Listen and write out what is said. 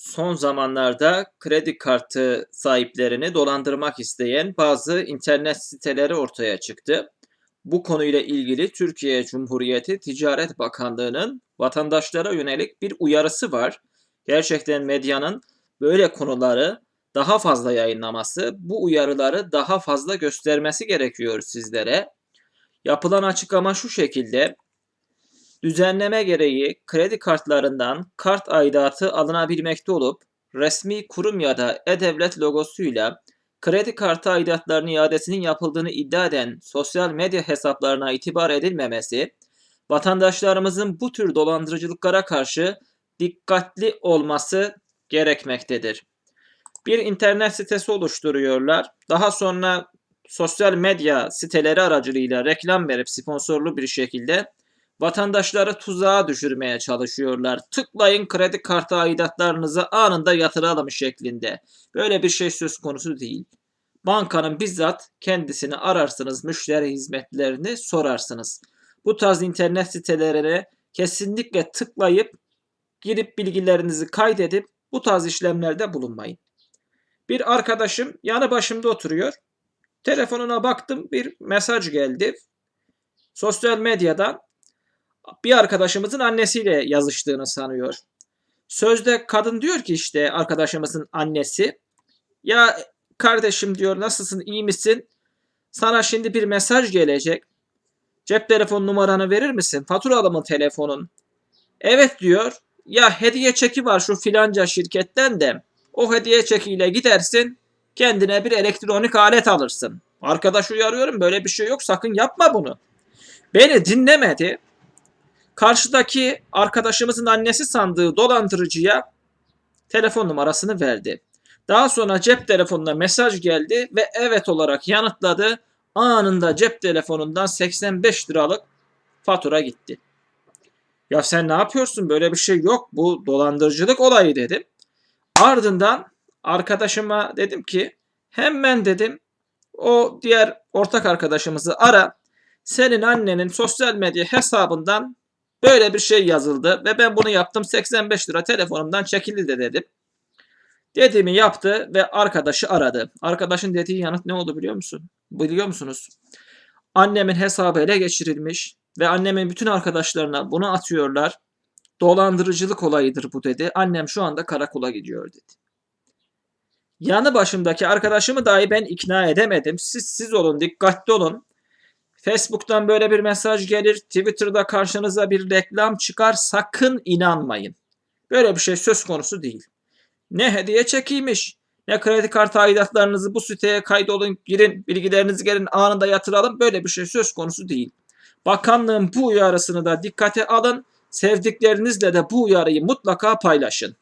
son zamanlarda kredi kartı sahiplerini dolandırmak isteyen bazı internet siteleri ortaya çıktı. Bu konuyla ilgili Türkiye Cumhuriyeti Ticaret Bakanlığı'nın vatandaşlara yönelik bir uyarısı var. Gerçekten medyanın böyle konuları daha fazla yayınlaması, bu uyarıları daha fazla göstermesi gerekiyor sizlere. Yapılan açıklama şu şekilde. Düzenleme gereği kredi kartlarından kart aidatı alınabilmekte olup resmi kurum ya da e-devlet logosuyla kredi kartı aidatlarının iadesinin yapıldığını iddia eden sosyal medya hesaplarına itibar edilmemesi, vatandaşlarımızın bu tür dolandırıcılıklara karşı dikkatli olması gerekmektedir. Bir internet sitesi oluşturuyorlar. Daha sonra sosyal medya siteleri aracılığıyla reklam verip sponsorlu bir şekilde vatandaşları tuzağa düşürmeye çalışıyorlar. Tıklayın kredi kartı aidatlarınızı anında yatıralım şeklinde. Böyle bir şey söz konusu değil. Bankanın bizzat kendisini ararsınız, müşteri hizmetlerini sorarsınız. Bu tarz internet sitelerine kesinlikle tıklayıp girip bilgilerinizi kaydedip bu tarz işlemlerde bulunmayın. Bir arkadaşım yanı başımda oturuyor. Telefonuna baktım bir mesaj geldi. Sosyal medyadan bir arkadaşımızın annesiyle yazıştığını sanıyor. Sözde kadın diyor ki işte arkadaşımızın annesi ya kardeşim diyor nasılsın iyi misin? Sana şimdi bir mesaj gelecek. Cep telefon numaranı verir misin? Faturalı mı telefonun? Evet diyor. Ya hediye çeki var şu filanca şirketten de. O hediye çekiyle gidersin kendine bir elektronik alet alırsın. Arkadaş uyarıyorum böyle bir şey yok sakın yapma bunu. Beni dinlemedi. Karşıdaki arkadaşımızın annesi sandığı dolandırıcıya telefon numarasını verdi. Daha sonra cep telefonuna mesaj geldi ve evet olarak yanıtladı. Anında cep telefonundan 85 liralık fatura gitti. Ya sen ne yapıyorsun? Böyle bir şey yok. Bu dolandırıcılık olayı dedim. Ardından arkadaşıma dedim ki hemen dedim o diğer ortak arkadaşımızı ara. Senin annenin sosyal medya hesabından böyle bir şey yazıldı ve ben bunu yaptım 85 lira telefonumdan çekildi de dedim. Dediğimi yaptı ve arkadaşı aradı. Arkadaşın dediği yanıt ne oldu biliyor musun? Biliyor musunuz? Annemin hesabı ele geçirilmiş ve annemin bütün arkadaşlarına bunu atıyorlar. Dolandırıcılık olayıdır bu dedi. Annem şu anda karakola gidiyor dedi. Yanı başımdaki arkadaşımı dahi ben ikna edemedim. Siz siz olun, dikkatli olun. Facebook'tan böyle bir mesaj gelir, Twitter'da karşınıza bir reklam çıkar, sakın inanmayın. Böyle bir şey söz konusu değil. Ne hediye çekiymiş, ne kredi kartı aidatlarınızı bu siteye kaydolun, girin, bilgilerinizi gelin anında yatıralım. Böyle bir şey söz konusu değil. Bakanlığın bu uyarısını da dikkate alın. Sevdiklerinizle de bu uyarıyı mutlaka paylaşın.